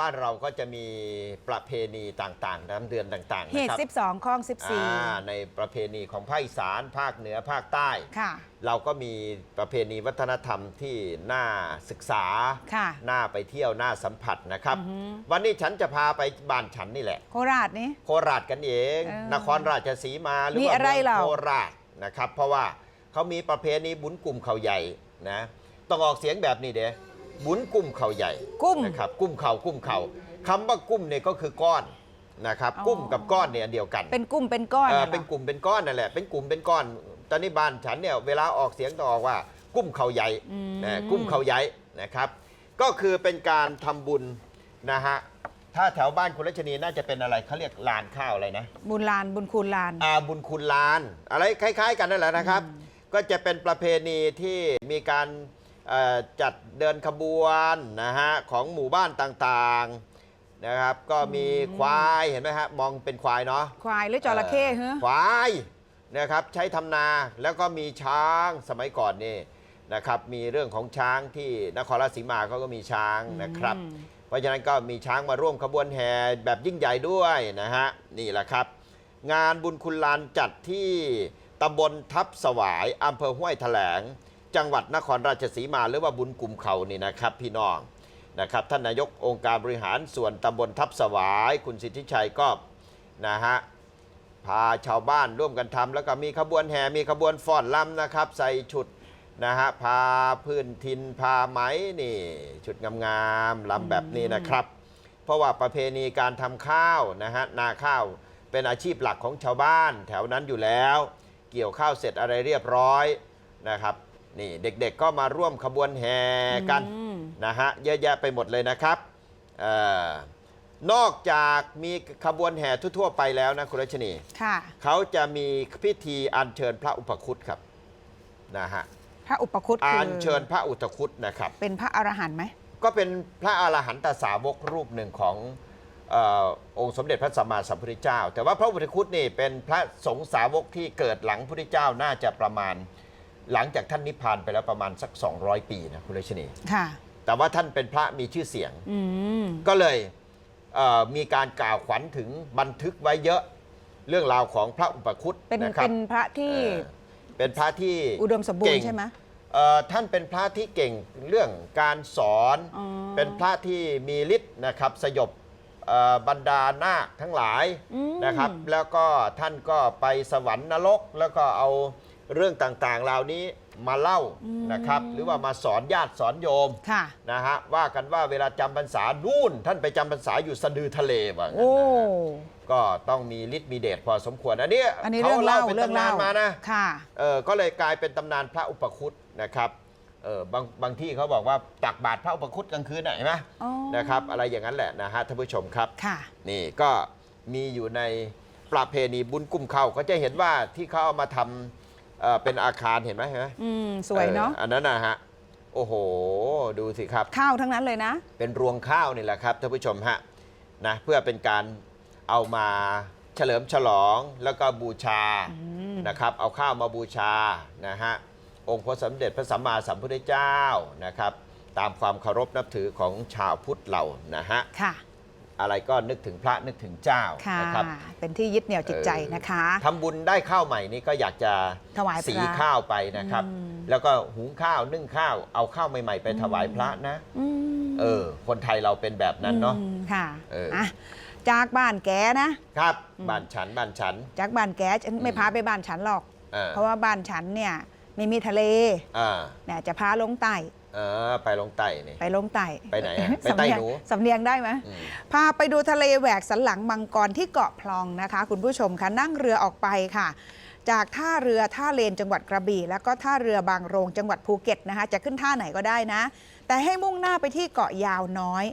บ้านเราก็จะมีประเพณีต่างๆน้ำเดือนต่างๆเหนะตุครับ12คลองอ่าในประเพณีของภาคอีสานภาคเหนือภาคใต้14ค่ะ เราก็มีประเพณีวัฒนธรรมที่น่าศึกษา ค่ะน่าไปเที่ยว น่าสัมผัสนะครับ อือฮึวันนี้ฉันจะพาไปบ้านฉันนี่แหละ โคราชนี่ โคราชกันเอง เออนครราชสีมาหรือมีว่าอะไรเมืองเหล่าโคราชนะครับ เพราะว่าเขามีประเพณีบุญกลุ่มเขาใหญ่นะ ต้องออกเสียงแบบนี้เด้ บุญกลุ่มเขาใหญ่กุ้มนะครับกุ้มเขากุ้มเขาคำว่ากุ้มเนี่ยก็คือก้อนนะครับอ๋อ กุ้มกับก้อนเนี่ยอันเดียวกันเป็นกุ้มเป็นก้อนเออน่ะหรอเป็นกลุ่มเป็นก้อนนั่นแหละเป็นกลุ่มเป็นก้อน ตอนนี้บ้านฉันเนี่ยเวลาออกเสียงต้องออกว่า กุ้มเขาใหญ่อืมนะกุ้มเขาใหญ่นะครับ ก็คือเป็นการทำบุญนะฮะถ้าแถวบ้านคุณรัชนีน่าจะเป็นอะไรเขาเรียกลานข้าวอะไรนะ บุญลานบุญคูณลาน อาบุญคุณลาน อะไรคล้าย ๆ กันนั่นแหละนะครับ ก็จะเป็นประเพณีที่มีการเอ่อ จัดเดินขบวนนะฮะของหมู่บ้านต่างๆนะครับ ก็มีควายเห็นไหมฮะมองเป็นควายเนาะควายหรือจระเข้เฮ้ควายนะครับใช้ทำนาแล้วก็มีช้างสมัยก่อนนี่นะครับมีเรื่องของช้างที่นครราชสีมาเขาก็มีช้างนะครับ เพราะฉะนั้นก็มีช้างมาร่วมขบวนแห่แบบยิ่งใหญ่ด้วยนะฮะนี่แหละครับ งานบุญคุณลานจัดที่ตำบลทับสวายอำเภอห้วยแถลง จังหวัดนครราชสีมาหรือว่าบุญกลุ่มเขานี่นะครับ พี่น้องนะครับท่านนายกองค์การบริหารส่วนตำบลทับสวาย คุณสิทธิชัยก็นะฮะพาชาวบ้านร่วมกันทำแล้วก็มีขบวนแห่มีขบวนฟ้อนลำนะครับ ใส่ชุดนะฮะพาพื้นทินพาไหมนี่ชุดงามๆลำแบบนี้นะครับ เพราะว่าประเพณีการทำข้าวนะฮะนาข้าวเป็นอาชีพหลักของชาวบ้าน แถวนั้นอยู่แล้ว เกี่ยวข้าวเสร็จอะไรเรียบร้อยนะครับ นี่เด็กๆก็มาร่วมขบวนแห่กันอืม นะฮะเยอะแยะไปหมดเลยนะครับเออนอกจากมีขบวนแห่ทั่วๆไปแล้วนะคุณรัชนี ค่ะ เขาจะมีพิธีอัญเชิญพระอุปคุตครับนะฮะพระอุปคุตคืออัญเชิญพระอุปคุตนะครับ เป็นพระอรหันต์ไหม ก็เป็นพระอรหันตสาวกรูปหนึ่งของเออองค์สมเด็จพระสัมมาสัมพุทธเจ้า แต่ว่าพระอุปคุตนี่เป็นพระสงฆ์สาวกที่เกิดหลังพระพุทธเจ้าน่าจะประมาณ หลังจากท่านนิพพานไปแล้วประมาณสัก 200 ปีนะคุณเลชนีค่ะ แต่ว่าท่านเป็นพระมีชื่อเสียง อืม ก็เลยเอ่อมีการกล่าวขวัญถึงบันทึกไว้เยอะเรื่องราวของพระอุปคุตเป็นนะครับเป็นพระที่เอ่อเป็นพระที่อุดมสมบูรเก่ณ์งใช่ไหม เอ่อท่านเป็นพระที่เก่งเรื่องการสอน อ๋อ เป็นพระที่มีฤทธิ์นะครับสยบเอ่อบรรดานาคทั้งหลายอืมนะครับ แล้วก็ท่านก็ไปสวรรค์นรก แล้วก็เอา เรื่องต่างๆเหล่านี้มาเล่านะครับ หรือว่ามาสอนญาติสอนโยมค่ะ นะฮะว่ากันว่าเวลาจำพรรษานู่น ท่านไปจำพรรษาอยู่สะดือทะเลว่างั้นโอ้ นะฮะก็ต้องมีฤทธิ์มีเดชพอสมควรอันนี้อันนี้เขาเรื่องเล่าเป็นเรื่องตำนานเล่ามานะ ค่ะ เออก็เลยกลายเป็นตำนานพระอุปคุตนะครับเออบางบางที่เขาบอกว่าตักบาตรพระอุปคุตกลางคืนน่ะเห็นไหมอ๋อ นะครับ อะไรอย่างนั้นแหละนะฮะท่านผู้ชมครับ ค่ะ นี่ก็มีอยู่ในประเพณีบุญกุมเข้าก็จะเห็นว่าที่เขาเอามาทำ เอ่อเป็นอาคารเห็นไหมเห็นไหมอืมสวยเนาะอออันนั้นนะฮะโอ้โห ดูสิครับ ข้าวทั้งนั้นเลยนะ เป็นรวงข้าวนี่แหละครับท่านผู้ชมฮะนะเพื่อเป็นการเอามาเฉลิมฉลองแล้วก็บูชามนะครับ เอาข้าวมาบูชานะฮะองค์พระสมเด็จพระสัมมาสัมพุทธเจ้านะครับ ตามความเคารพนับถือของชาวพุทธเรานะฮะ ค่ะ อะไรก็นึกถึงพระนึกถึงเจ้าค่ะนะครับเป็นที่ยึดเหนี่ยวจิตใจนะคะ ทำบุญได้ข้าวใหม่นี่ก็อยากจะถวายพระสีข้าวไปนะครับ อืม แล้วก็หุงข้าวนึ่งข้าวเอาข้าวใหม่ ๆ ไปถวายพระนะ อืมเออ คนไทยเราเป็นแบบนั้นเนาะ อืมค่ะเอออะจากบ้านแกนะ ครับบ้านฉันบ้านฉัน จากบ้านแกฉันไม่อืม พาไปบ้านฉันหรอกเออเพราะว่าบ้านฉันเนี่ยไม่มีทะเลอ่า เนี่ยจะพาลงใต้ เออไปลงใต้นี่ ไปลงใต้ไปไหนอะไปสำใต้เนียงหนูสำเนียงได้ไหม อืม พาไปดูทะเลแหวกสันหลังมังกรที่เกาะพลองนะคะ คุณผู้ชมคะนั่งเรือออกไปค่ะ จากท่าเรือท่าเลนจังหวัดกระบี่ แล้วก็ท่าเรือบางโรงจังหวัดภูเก็ตนะคะ จะขึ้นท่าไหนก็ได้นะ แต่ให้มุ่งหน้าไปที่เกาะยาวน้อย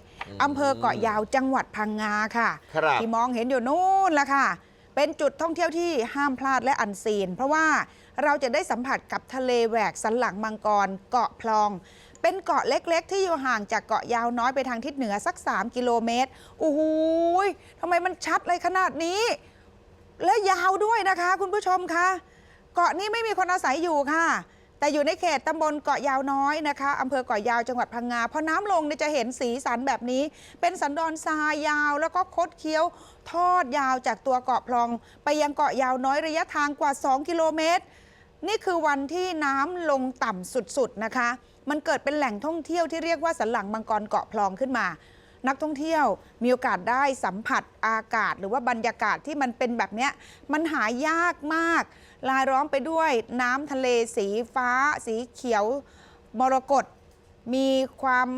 อำเภอเกาะยาวจังหวัดพังงาค่ะ ครับ ที่มองเห็นอยู่นู่นละค่ะ เป็นจุดท่องเที่ยวที่ห้ามพลาดและอันซีน เพราะว่าเราจะได้สัมผัสกับทะเลแหวกสันหลังมังกรเกาะพลอง เป็นเกาะเล็ก ๆ ที่อยู่ห่างจากเกาะยาวน้อยไปทางทิศเหนือสัก 3 กิโลเมตรโอ้โหยทำไมมันชัดเลยขนาดนี้ และยาวด้วยนะคะ คุณผู้ชมคะเกาะนี้ไม่มีคนอาศัยอยู่ค่ะ แต่อยู่ในเขตตำบลเกาะยาวน้อยนะคะอำเภอเกาะยาวจังหวัดพังงาพอน้ำลงเนี่ยจะเห็นสีสันแบบนี้ เป็นสันดอนทรายยาวแล้วก็คดเคี้ยวทอดยาวจากตัวเกาะพลอง ไปยังเกาะยาวน้อยระยะทางกว่า 2 กิโลเมตร นี่คือวันที่น้ำลงต่ำสุดๆนะคะ มันเกิดเป็นแหล่งท่องเที่ยวที่เรียกว่าสันหลังมังกรเกาะพลองขึ้นมา นักท่องเที่ยวมีโอกาสได้สัมผัสอากาศ หรือว่าบรรยากาศที่มันเป็นแบบเนี้ยมันหายากมาก ลายล้อมไปด้วยน้ำทะเลสีฟ้า สีเขียวมรกตมีความ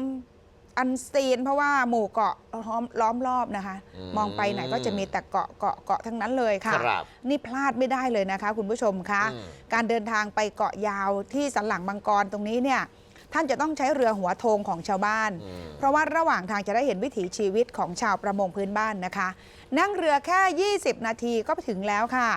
อันซีน เพราะว่าหมู่เกาะล้อมล้อมรอบนะคะ อืมมองไปไหนก็จะมีแต่เกาะเกาะเกาะทั้งนั้นเลยค่ะ ครับนี่พลาดไม่ได้เลยนะคะ คุณผู้ชมคะอืม การเดินทางไปเกาะยาวที่สันหลังมังกรตรงนี้เนี่ยท่านจะต้องใช้เรือหัวโทงของชาวบ้าน อืม เพราะว่าระหว่างทางจะได้เห็นวิถีชีวิตของชาวประมงพื้นบ้านนะคะ นั่งเรือแค่ 20 นาทีก็ไปถึงแล้วค่ะ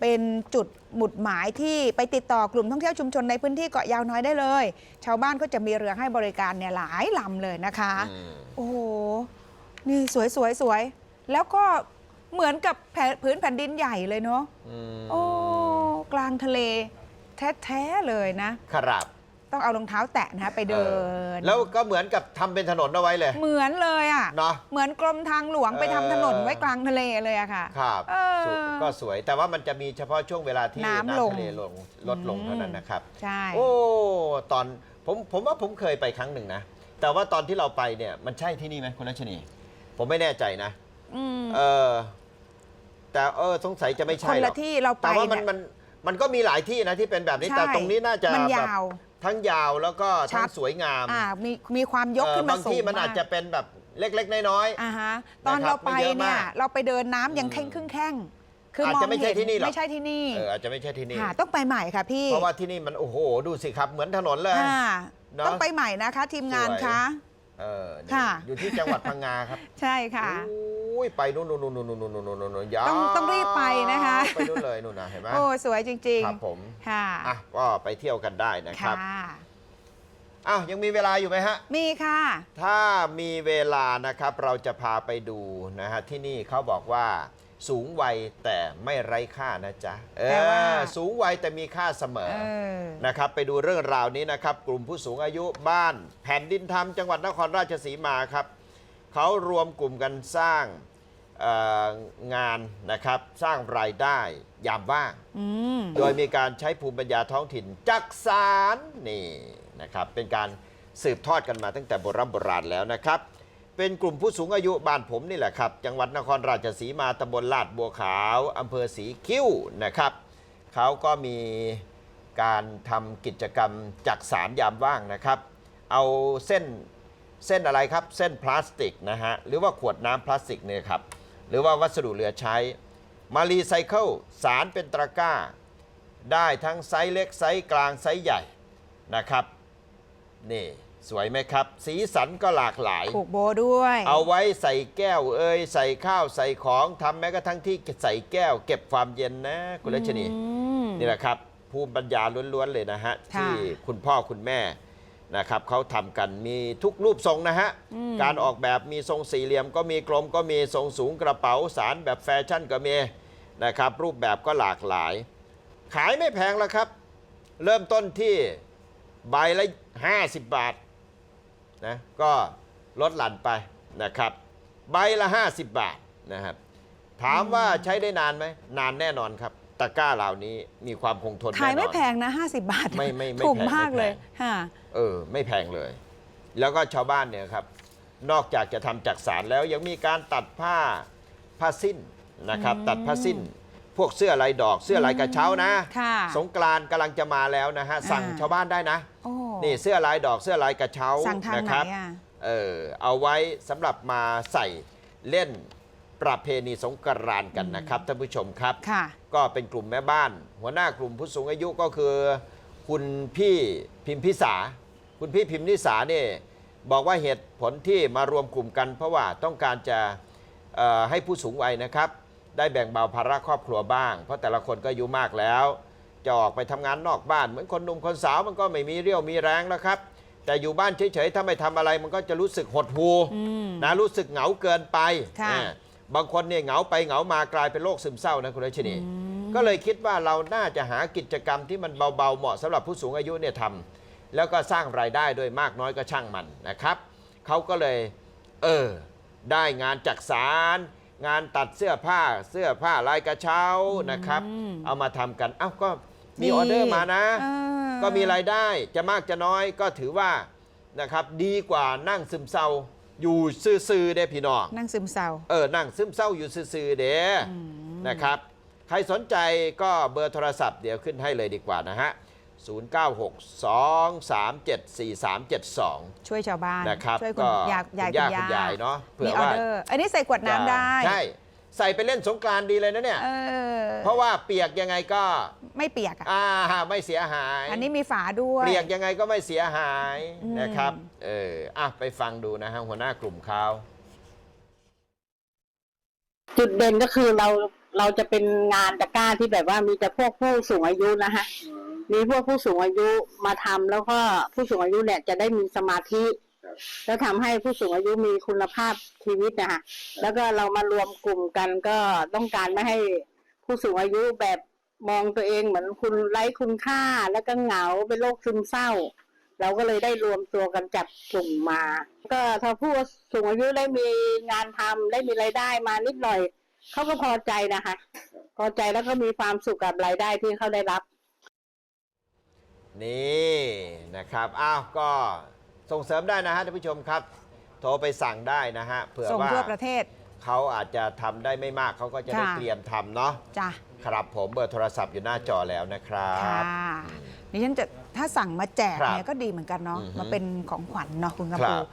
เป็นจุดหมุดหมายที่ไปติดต่อกลุ่มท่องเที่ยวชุมชนในพื้นที่เกาะยาวน้อยได้เลย ชาวบ้านก็จะมีเรือให้บริการเนี่ยหลายลำเลยนะคะอืมโอ้โห นี่สวยสวยสวย แล้วก็เหมือนกับแผ่นพื้นแผ่นดินใหญ่เลยเนาะอืมโอ้ กลางทะเล แท้ ๆ เลยนะครับ ต้องเอารองเท้าแตะนะไปเดิเออนแล้วก็เหมือนกับทำเป็นถนนเอาไว้เลย เหมือนเลยอะ เนาะเหมือนกรมทางหลวงไปทำถนนไว้กลางทะเลเลยอะค่ะ ครับเออสวยก็สวยแต่ว่ามันจะมีเฉพาะช่วงเวลาที่น้ำลงทะเลลงลดลงอืม เท่านั้นนะครับ ใช่ โอ้ตอนผมผมว่าผมเคยไปครั้งหนึ่งนะ แต่ว่าตอนที่เราไปเนี่ยมันใช่ที่นี่ไหมคุณรัชนี ผมไม่แน่ใจนะ อืมเออ แต่เออสงสัยจะไม่คใช่นหรละอกที่เราไปแต่ว่ามันเนี่ย มันมันก็มีหลายที่นะที่เป็นแบบนี้ใช่แต่ตรงนี้น่าจะมันแบบยาว ทั้งยาวแล้วก็ชัทั้ดงสวยงามอ่ามีมีความยกเออขึ้นมาบางสูงที่มันอาจจะกเป็นแบบเล็กๆ น้อยอ่าฮะตอนนะครับเราไปไม่เยอะเนี่ยมากเราไปเดินน้ำยังอืมแข้งครึ่งแข้งคืออาจมองจะไม่ใช่เห็นที่นี่หรอกไม่ใช่ที่นี่ๆเอออาจจะไม่ใช่ที่นี่ค่ะต้องไปใหม่ค่ะพี่ เพราะว่าที่นี่มันโอ้โหดูสิครับเหมือนถนนเลยค่ะเนอะต้องไปใหม่นะคะ ทีมงานสวยคะเออนี่ค่ะอยู่ที่จังหวัดพังงาครับ ใช่ค่ะ อุ้ยไปนู่นนู่นนู่นนู่นนู่นนู่นนู่นยาวต้องต้องรีบไปนะคะ ไปนู่นเลยนู่นนะเห็นไหมโอ้สวยจริงๆครับผมค่ะอะก็ไปเที่ยวกันได้นะครับอ้าวยังมีเวลาอยู่ไหมฮะ มีค่ะ ถ้ามีเวลานะครับเราจะพาไปดูนะฮะที่นี่เขาบอกว่าสูงวัยแต่ไม่ไร้ค่านะจ๊ะเออสูงวัยแต่มีค่าเสมอนะครับ ไปดูเรื่องราวนี้นะครับ กลุ่มผู้สูงอายุบ้าน แผ่นดินธรรมจังหวัดนครราชสีมาครับ เขารวมกลุ่มกันสร้างเอ่องานนะครับสร้างรายได้ยามว่างอืมโดยมีการใช้ภูมิปัญญาท้องถิ่นจักสารนี่นะครับเป็นการสืบทอดกันมาตั้งแต่โบราณโบราณแล้วนะครับ เป็นกลุ่มผู้สูงอายุบ้านผมนี่แหละครับ จังหวัดนครราชสีมาตำบลลาดบัวขาวอำเภอศรีคิ้วนะครับเขาก็มีการทำกิจกรรมจักสารยามว่างนะครับ เอาเส้น เส้นอะไรครับ เส้นพลาสติกนะฮะ หรือว่าขวดน้ำพลาสติกเนี่ยครับ หรือว่าวัสดุเหลือใช้ มารีไซเคิลสารเป็นตะกร้า ได้ทั้งไซส์เล็กไซส์กลางไซส์ใหญ่นะครับ นี่สวยไหมครับ สีสันก็หลากหลาย ผูกโบด้วย เอาไว้ใส่แก้วเอ่ยใส่ข้าวใส่ของทำแม้กระทั่งที่ใส่แก้ว เก็บความเย็นนะคุณรัชนี อืม นี่แหละครับ ภูมิปัญญาล้วนๆเลยนะฮะ ค่ะ ที่คุณพ่อคุณแม่ นะครับเขาทำกันมีทุกรูปทรงนะฮะอืมการออกแบบมีทรงสี่เหลี่ยม ก็มีกลมก็มีทรงสูงกระเป๋าสารแบบแฟชั่นก็มีนะครับรูปแบบก็หลากหลาย ขายไม่แพงแล้วครับ เริ่มต้นที่ใบละ 50 บาทนะก็ลดหลั่นไปนะครับ ใบละ 50 บาทนะครับ ถามว่าใช้ได้นานไหม นานแน่นอนครับตะกร้าเหล่านี้มีความคงทนแน่นอนขายไม่แพงนะ 50 บาท ไม่ไม่ไม่ถูกแพงมากไม่แพงเลยค่ะ เออ ไม่แพงเลย แล้วก็ชาวบ้านเนี่ยครับ นอกจากจะทำจากสารแล้วยังมีการตัดผ้าผ้าสิ้นนะครับอืมตัดผ้าสิ้น พวกเสื้อลายดอกเสื้อลายกระเช้านะ ค่ะสงกรานต์กำลังจะมาแล้วนะฮะสั่งอ่า ชาวบ้านได้นะ โอ้นี่เสื้อลายดอกเสื้อลายกระเช้าสั่งทางนะไหนครับ อะ เออเอาไว้สำหรับมาใส่เล่นประเพณีสงกรานต์กันนะครับท่านผู้ชมครับ ค่ะ ก็เป็นกลุ่มแม่บ้าน หัวหน้ากลุ่มผู้สูงอายุก็คือ คุณพี่พิมพิสา คุณพี่พิมพิสาเนี่ยบอกว่าเหตุผลที่มารวมกลุ่มกัน เพราะว่าต้องการจะเอ่อให้ผู้สูงวัยนะครับ ได้แบ่งเบาภาระครอบครัวบ้าง เพราะแต่ละคนก็อายุมากแล้ว จะออกไปทำงานนอกบ้าน เหมือนคนหนุ่มคนสาวมันก็ไม่มีเรี่ยวมีแรงแล้วครับแต่อยู่บ้านเฉยๆ ถ้าไม่ทำอะไรมันก็จะรู้สึกหดหู่อืมนะรู้สึกเหงาเกินไปค่ะอ่าบางคนเนี่ยเหงาไปเหงามากลายเป็นโรคซึมเศร้านะคุณรัชนีอืมก็เลยคิดว่าเราน่าจะหากิจกรรมที่มันเบาๆ เหมาะสำหรับผู้สูงอายุเนี่ยทำ แล้วก็สร้างรายได้โดยมากน้อยก็ช่างมันนะครับเขาก็เลยเออได้งานจักสารงานตัดเสื้อผ้าเสื้อผ้าลายกระเช้านะครับอืมเอามาทำกันเอ้าก็มีออเดอร์มานะเออก็มีรายได้จะมากจะน้อยก็ถือว่านะครับดีกว่านั่งซึมเศร้าอยู่ซื่อๆเด้พี่น้องนั่งซึมเศร้าเออนั่งซึมเศร้าอยู่ซื่อๆเด้นะครับ ใครสนใจก็เบอร์โทรศัพท์เดี๋ยวขึ้นให้เลยดีกว่านะฮะ 0962374372 ช่วยชาวบ้านนะครับช่วยคุณก็ยายยายคุณย่าคุคุณณยายเนาะมีออเดอร์อันนี้ใส่ขวดน้ำได้ ใช่ ใส่ไปเล่นสงกรานต์ดีเลยนะเนี่ยเออเพราะว่าเปียกยังไงก็ไม่เปียกอะอ่าไม่เสียหาย อันนี้มีฝาด้วยเปียกยังไงก็ไม่เสียหายอืมนะครับเอออะไปฟังดูนะฮะหัวหน้ากลุ่มเขาจุดเด่นก็คือเราเราจะเป็นงานตะกร้าที่แบบว่ามีแต่พวกผู้สูงอายุนะคะ มีพวกผู้สูงอายุมาทำแล้วก็ผู้สูงอายุเนี่ยจะได้มีสมาธิ แล้วทำให้ผู้สูงอายุมีคุณภาพชีวิตนะคะแล้วก็เรามารวมกลุ่มกันก็ต้องการไม่ให้ผู้สูงอายุแบบมองตัวเองเหมือนคุณไร้คุณค่าแล้วก็เหงาเป็นโรคซึมเศร้า เราก็เลยได้รวมตัวกันจับกลุ่มมา ก็ถ้าผู้สูงอายุได้มีงานทำได้มีรายได้มานิดหน่อยเขาก็พอใจนะคะ พอใจแล้วก็มีความสุขกับรายได้ที่เขาได้รับ นี่นะครับอ้าวก็ส่งเสริมได้นะฮะท่านผู้ชมครับ โทรไปสั่งได้นะฮะเผื่อส่งว่าทั่วประเทศ เขาอาจจะทำได้ไม่มากเขาก็จะได้ค่ะ เตรียมทำเนาะจ้ะครับผมเบอร์โทรศัพท์อยู่หน้าจอแล้วนะครัค่ะบ นี่ฉันจะถ้าสั่งมาแจกครับเนี่ยก็ดีเหมือนกันเนาะอือฮึมาเป็นของขวัญเนาะคุณกำครัพูบ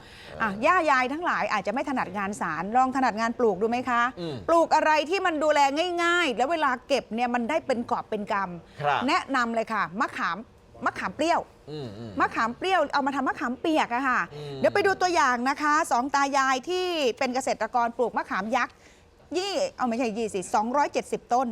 อะย่ายายทั้งหลายอาจจะไม่ถนัดงานสารลองถนัดงานปลูกดูไหมคะ อืมปลูกอะไรที่มันดูแลง่าย ๆ แล้วเวลาเก็บเนี่ยมันได้เป็นกอบเป็นกครับำแนะนำเลยค่ะมะขาม มะขามเปรี้ยวอืมอืมมะขามเปรี้ยวเอามาทำมะขามเปียกอะค่ะอืมเดี๋ยวไปดูตัวอย่างนะคะสองตายายที่เป็นเกษตรกรปลูกมะขามยักษ์ยี่เอาไม่ใช่ยี่สิสองร้อยเจ็ดสิบต้น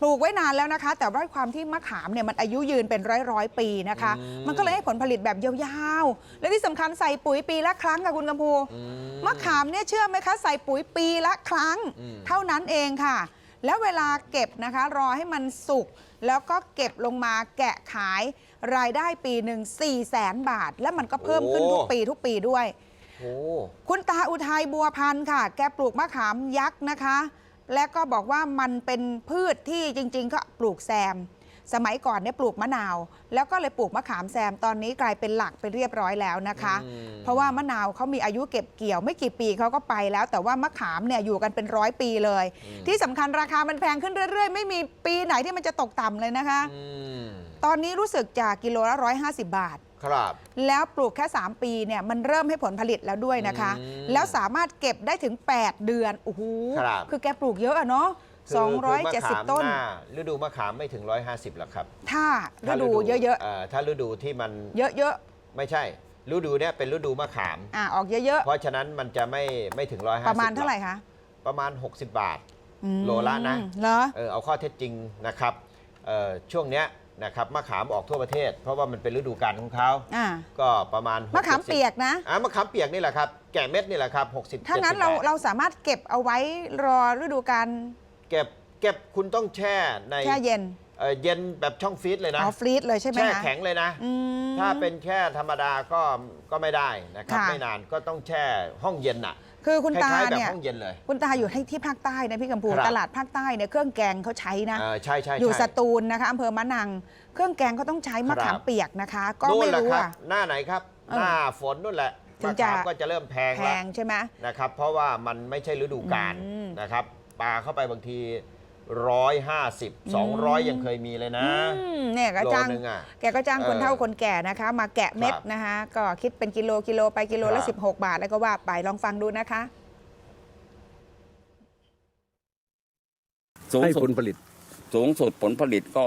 ปลูกไว้นานแล้วนะคะ แต่ว่าความที่มะขามเนี่ยมันอายุยืนเป็นร้อยร้อยๆปีนะคะ มันก็เลยให้ผลผลิตแบบยาวๆ และที่สำคัญใส่ปุ๋ยปีละครั้งค่ะคุณกำพูอืมะขามเนี่ยเชื่อไหมคะใส่ปุ๋ยปีละครั้งอืมเท่านั้นเองค่ะ แล้วเวลาเก็บนะคะรอให้มันสุก แล้วก็เก็บลงมาแกะขายรายได้ปีหนึ่ง4 0 0แสนบาท และมันก็เพิ่มขึ้นทุกปีทุกปีด้วยโอ้คุณตาอุทัยบัวพันธ์ค่ะ แกปลูกมะขามยักษ์นะคะ และก็บอกว่ามันเป็นพืชที่จริง ๆ ก็ปลูกแซม สมัยก่อนเนี่ยปลูกมะนาว แล้วก็เลยปลูกมะขามแซมตอนนี้กลายเป็นหลักไปเรียบร้อยแล้วนะคะอืมเพราะว่ามะนาวเขามีอายุเก็บเกี่ยวไม่กี่ปีเขาก็ไปแล้ว แต่ว่ามะขามเนี่ยอยู่กันเป็นร้อยปีเลย ที่สำคัญราคามันแพงขึ้นเรื่อย ๆ ไม่มีปีไหนที่มันจะตกต่ำเลยนะคะอืมตอนนี้รู้สึกจากกิโลละ150 บาทครับแล้วปลูกแค่ 3 ปีเนี่ยมันเริ่มให้ผลผลิตแล้วด้วยนะคะอืมแล้วสามารถเก็บได้ถึง 8 เดือนโอ้โหครับคือแกปลูกเยอะอะเนาะ คือคือมะขาม270 ต้นหาฤดูมะขามไม่ถึง 150หรอกครับถ้าฤถ้าดูเยอะถ้าฤดูที่มันๆ เยอะไม่ใช่ ฤดูเนี้ยเป็นฤดูมะขาม ๆ อะออกเยอะเพราะฉะนั้นมันจะไม่ไม่ถึง150ๆประมาณเท่าไหร่คะประมาณ 60 บาท อืมโลละนะ เหรอ เออเอาข้อเท็จจริงนะครับเอ่อช่วงเนี้ยนะครับมะขามออกทั่วประเทศ เพราะว่ามันเป็นฤดูกาลของเขาอะก็ประมาณมะขาม60เปียกนะ อะมะขามเปียกนี่แหละครับแก่เม็ดนี่แหละครับ60ถ้างั้น70เราบท เราสามารถเก็บเอาไว้รอฤดูกาล เก็บเก็บคุณต้องแช่ในแช่เย็นเอ่อเย็นแบบช่องฟรีซเลยนะอ๋อฟรีซเลยใช่ไหมแช่คะแข็งเลยนะ อืม ถ้าเป็นแช่ธรรมดาก็ก็ไม่ได้นะครับ ค่ะ ไม่นานก็ต้องแช่ห้องเย็นน่ะคือคุณคตาล้ายๆแบบเนี่ย ห้องเย็นเลย คุณตาอยู่ที่ที่ภาคใต้นะพี่กำพูครับ ตลาดภาคใต้เนี่ยเครื่องแกงเขาใช้นะ เออใช่ใช่อยู่ใช่สตูลนะคะอำเภอมะนัง เครื่องแกงเขาต้องใช้มะครัขามบ เปียกนะคะ ก็นู่ไม่นแหละรู้ครับอะ หน้าไหนครับ เออหน้าฝนนู่นแหละถึมะงจะ ขามก็จะเริ่มแพงแพแล้วงใช่ไหม นะครับ เพราะว่ามันไม่ใช่ฤดูกาลอืม นะครับ ปลาเข้าไปบางทีร้อยห้าสิบสองร้อยยังเคยมีเลยนะอืมเนี่ยก็โลจ้าง นึงอะ แกก็จ้างคนเออเฒ่าคนแก่นะคะ มาแกะเม็ดครับนะคะ ก็คิดเป็นกิโลกิโลไปกิโลละ ครับ 16 บาท แล้วก็ว่าไปลองฟังดูนะคะ สูงให้สุผดลผลิต สูงสุดผลผลิตก็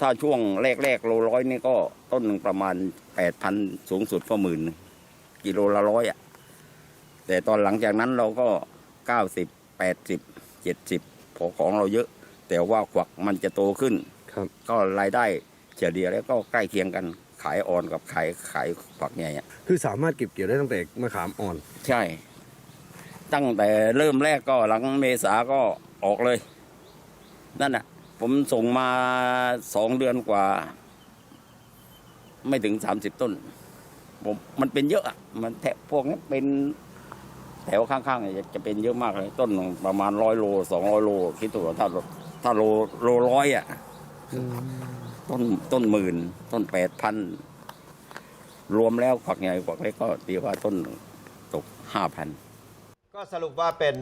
ถ้าช่วงแรกๆโลร้อยนี่ก็ต้นหนึ่งประมาณแปดพันสูงสุดก็หมื่นกิโลละร้อยอะ แต่ตอนหลังจากนั้นเราก็เก้าสิบแปดสิบ เจ็ดสิบพอของเราเยอะ แต่ว่าขวักมันจะโตขึ้นครับก็รายได้เฉลี่ยแล้วก็ใกล้เคียงกันขายอ่อนกับขายขายฝักใหญ่อะคือสามารถเก็บเกี่ยวได้ตั้งแต่มะขามอ่อน ใช่ ตั้งแต่เริ่มแรกก็หลังเมษาก็ออกเลย นั่นน่ะพผมส่งมาสองเดือนกว่า ไม่ถึงสามสิบต้น ผมมันเป็นเยอะอะมันแทะพวกนี้เป็น แถวข้างๆเนี่ยจะเป็นเยอะมากเลย ต้นหนึ่งประมาณร้อยโลสองร้อยโลคิดตัวถ้าถ้าโลโลร้อยอะต้นต้นหมื่น ต้นแปดพันรวมแล้วฝักใหญ่ฝักเล็กก็ตีว่าต้นหนึ่งตกห้าพันก็สรุปว่าเป็น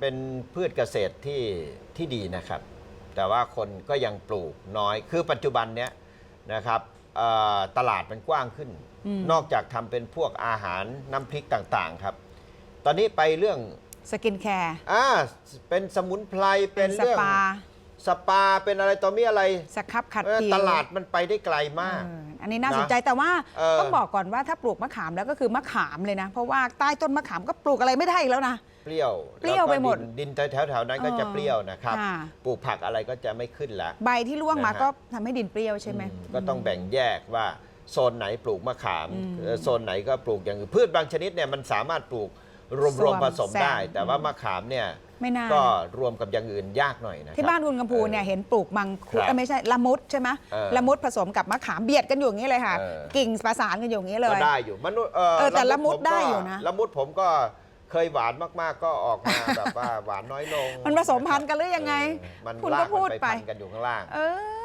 เป็นพืชเกษตรที่ที่ดีนะครับ แต่ว่าคนก็ยังปลูกน้อยคือปัจจุบันเนี้ยนะครับเอ่อตลาดมันกว้างขึ้นอืมนอกจากทำเป็นพวกอาหารน้ำพริกต่างๆครับ ตอนนี้ไปเรื่องสกินแคร์อ่าเป็นสมุนไพรเป็เป็นนสเรื่องปา สปาเป็นอะไรต่อมีอะไรสครับขัดเออผิวตลาดมันไปได้ไกลมาก เอออันนี้น่านะสนใจแต่ว่าเออ ต้องบอกก่อนว่าถ้าปลูกมะขามแล้วก็คือมะขามเลยนะ เพราะว่าใต้ต้นมะขามก็ปลูกอะไรไม่ได้อีกแล้วนะ เปรี้ยวเปรี้ยวไปหมดแล้ก็นดินแถวๆนั้นก็จะเออเปรี้ยวนะครับ ค่ะ ปลูกผักอะไรก็จะไม่ขึ้นละ ใบที่ร่วงมานะฮะ ก็ทำให้ดินเปรี้ยวใช่ไหม อืมก็ต้องแบ่งแยกว่าโซนไหนปลูกมะขามอืม เอ่อโซนไหนก็ปลูกอย่างอื่นพืชบางชนิดเนี่ยมันสามารถปลูก รวมรรววมมผสมได้แซมแต่ว่ามะขามเนี่ยไม่น่า ก็นะรวมกับอย่างอื่นยากหน่อยนะที่บ้านคุณกำพูเนี่ยเห็นปลูกมังคุดครับเอ้ยไม่ใช่ละมุดใช่ไหมเออละมุดผสมกับมะขามเบียดกันอยู่อย่างนี้เลยค่ะ เออ กิ่งประสานกันอยู่อย่างนี้เลก็ย ได้อยู่มนุษย์เออเออแต่ละมุดผได้ก็อยู่นะ ละมุดผมก็เคยหวานมากๆ ก็ออกมาแบบว่าหวานน้อยลงมันผสมพันธุ์กันหรือยังไง เออมันคุณลาก็กพูมัดนไป ไปพันกันอยู่ข้างล่าง เออ